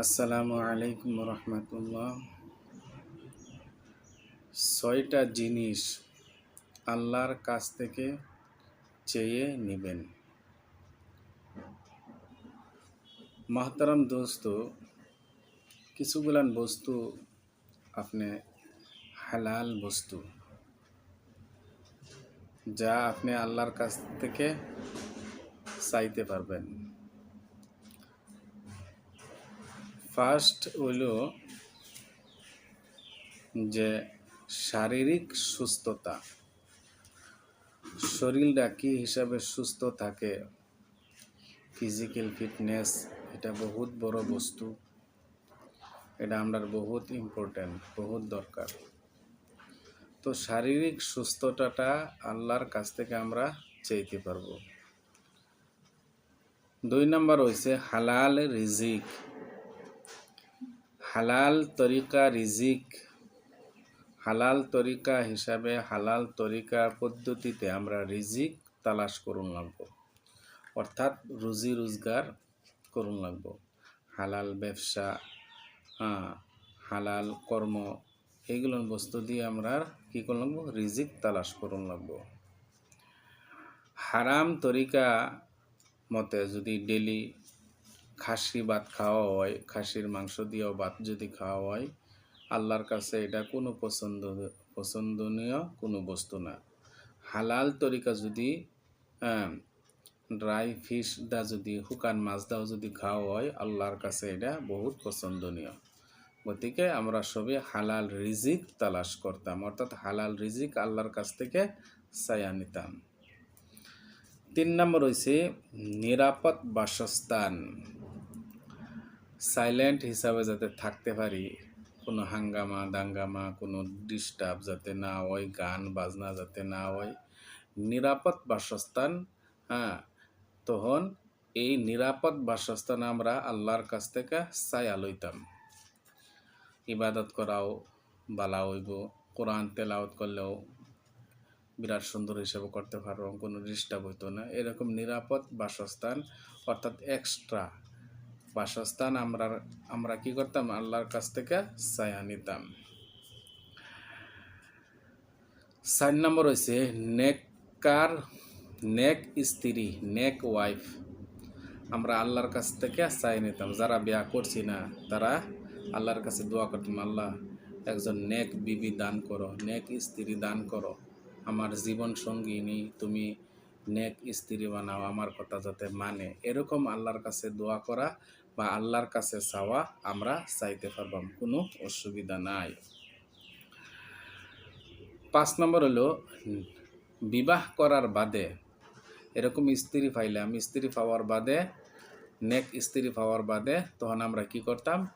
আসসালামু আলাইকুম রহমতুল্লাহ। ছয়টা জিনিস আল্লাহর কাছ থেকে চেয়ে নেবেন। মহতারাম দোস্ত, কিছুগুলান বস্তু আপনি হালাল বস্তু, যা আপনি আল্লাহর কাছ থেকে চাইতে পারবেন। ফার্স্ট হইল যে শারীরিক সুস্থতা। শরীরটা কি হিসাবে সুস্থ থাকে? ফিজিক্যাল ফিটনেস এটা বহুত বড় বস্তু। এটা আমরা বহুত ইম্পর্টেন্ট বহুত দরকার। তো শারীরিক সুস্থতাটা আল্লাহর কাছ থেকে আমরা চাইতে পারব। দুই নম্বর হয়েছে হালাল রিজিক। হালাল তরিকা রিজিক, হালাল তরিকা হিসাবে হালাল তরিকা পদ্ধতিতে আমরা রিজিক তালাশ করুন লাগব। অর্থাৎ রুজি রোজগার করুন লাগব। হালাল ব্যবসা হালাল কর্ম এইগুলো বস্তু দিয়ে আমরা কি করুন লাগবো? রিজিক তালাশ করুন লাগবো। হারাম তরিকা মতে যদি ডেলি খাসি ভাত খাওয়া হয়, খাসির মাংস দিয়েও ভাত যদি খাওয়া হয়, আল্লাহর কাছে এটা কোনো পছন্দ, পছন্দনীয় কোনো বস্তু না। হালাল তরিকা যদি ড্রাই ফিশ দা যদি, শুকান মাছ দাও যদি খাওয়া হয়, আল্লাহর কাছে এটা বহুত পছন্দনীয়। গতিকে আমরা সবে হালাল রিজিক তালাশ করতাম, অর্থাৎ হালাল রিজিক আল্লাহর কাছ থেকে চাইয়া নিতাম। তিন নম্বর হয়েছে নিরাপদ বাসস্থান। সাইলেন্ট হিসাবে যাতে থাকতে পারি, কোনো হাঙ্গামা, দাঙ্গামা, কোনো ডিস্টার্ব যাতে না হয়, গান, বাজনা যাতে না হয়, নিরাপদ বাসস্থান হ্যাঁ তখন এই নিরাপদ বাসস্থান আমরা আল্লাহর কাছ থেকে চাইয়া লইতাম। ইবাদত করাও, বালা হইব, কোরআন তেলাওত করলেও বিরাট সুন্দর হিসাবে করতে পারব, কোনো ডিস্টার্ব হইতো না। এরকম নিরাপদ বাসস্থান, অর্থাৎ এক্সট্রা বাসস্থান আমরা আমরা কি করতাম? আল্লাহর কাছ থেকে চায়া নিতাম। চার নম্বর হয়েছে নেককার, নেক স্ত্রী, নেক ওয়াইফ। আমরা আল্লাহর কাছ থেকে চাই নিতাম। যারা বিয়া করছি না, তারা আল্লাহর কাছে দোয়া করতাম, আল্লাহ, একজন নেক বিবি দান করো, নেক স্ত্রী দান করো। আমার জীবন সঙ্গিনী, তুমি নেক স্ত্রী বানাও, আমার কথা যাতে মানে। এরকম আল্লাহর কাছে দোয়া করা বা আল্লাহর কাছে চাওয়া আমরা চাইতে পারবাম, কোনো অসুবিধা নাই। পাঁচ নম্বর হলো, বিবাহ করার বাদে, এরকম স্ত্রী পাইলাম স্ত্রী পাওয়ার বাদে, নেক স্ত্রী পাওয়ার বাদে, তখন আমরা কি করতাম?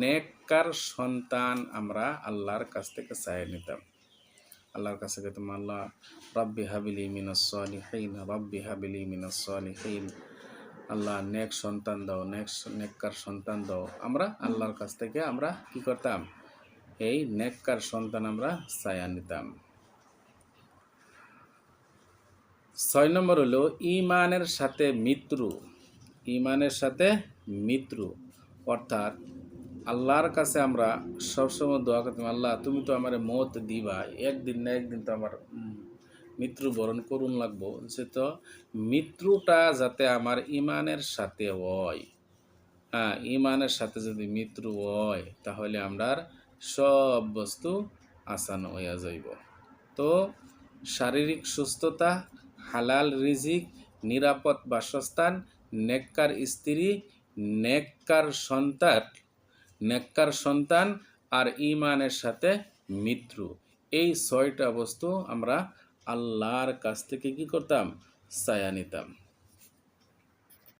নেককার সন্তান আমরা আল্লাহর কাছ থেকে চাই নিতাম। আল্লাহর কাছে কইতাম আল্লাহ রব্বি হাবিলি মিনাস সলিহিন, রব্বি হাবিলি মিনাস সলিহিন, আল্লাহ নেক সন্তান দাও, নেক নেককার সন্তান দাও। আমরা আল্লাহর কাছ থেকে আমরা কি করতাম? এই নেককার সন্তান আমরা চায়া নিতাম। ছয় নম্বর হলো, ইমানের সাথে মৃত্যু ইমানের সাথে মৃত্যু অর্থাৎ আল্লাহর কাছে আমরা সবসময় দোয়া করতাম, আল্লাহ, তুমি তো আমার মত দিবা, একদিন না একদিন তো আমার মৃত্যু মৃত্যুবরণ করুন লাগবো। সে তো মৃত্যুটা যাতে আমার ইমানের সাথে হয় হ্যাঁ ইমানের সাথে যদি মৃত্যু হয়, তাহলে আমরা সব বস্তু আসান হইয়া যাইব। তো শারীরিক সুস্থতা, হালাল রিজিক, নিরাপদ বাসস্থান, নেককার স্ত্রী, নেককার সন্তান নেককার সন্তান আর ইমানের সাথে মৃত্যু এই ছয়টা বস্তু আমরা আল্লাহর কাছ থেকে কি করতাম? ছায়া নিতাম।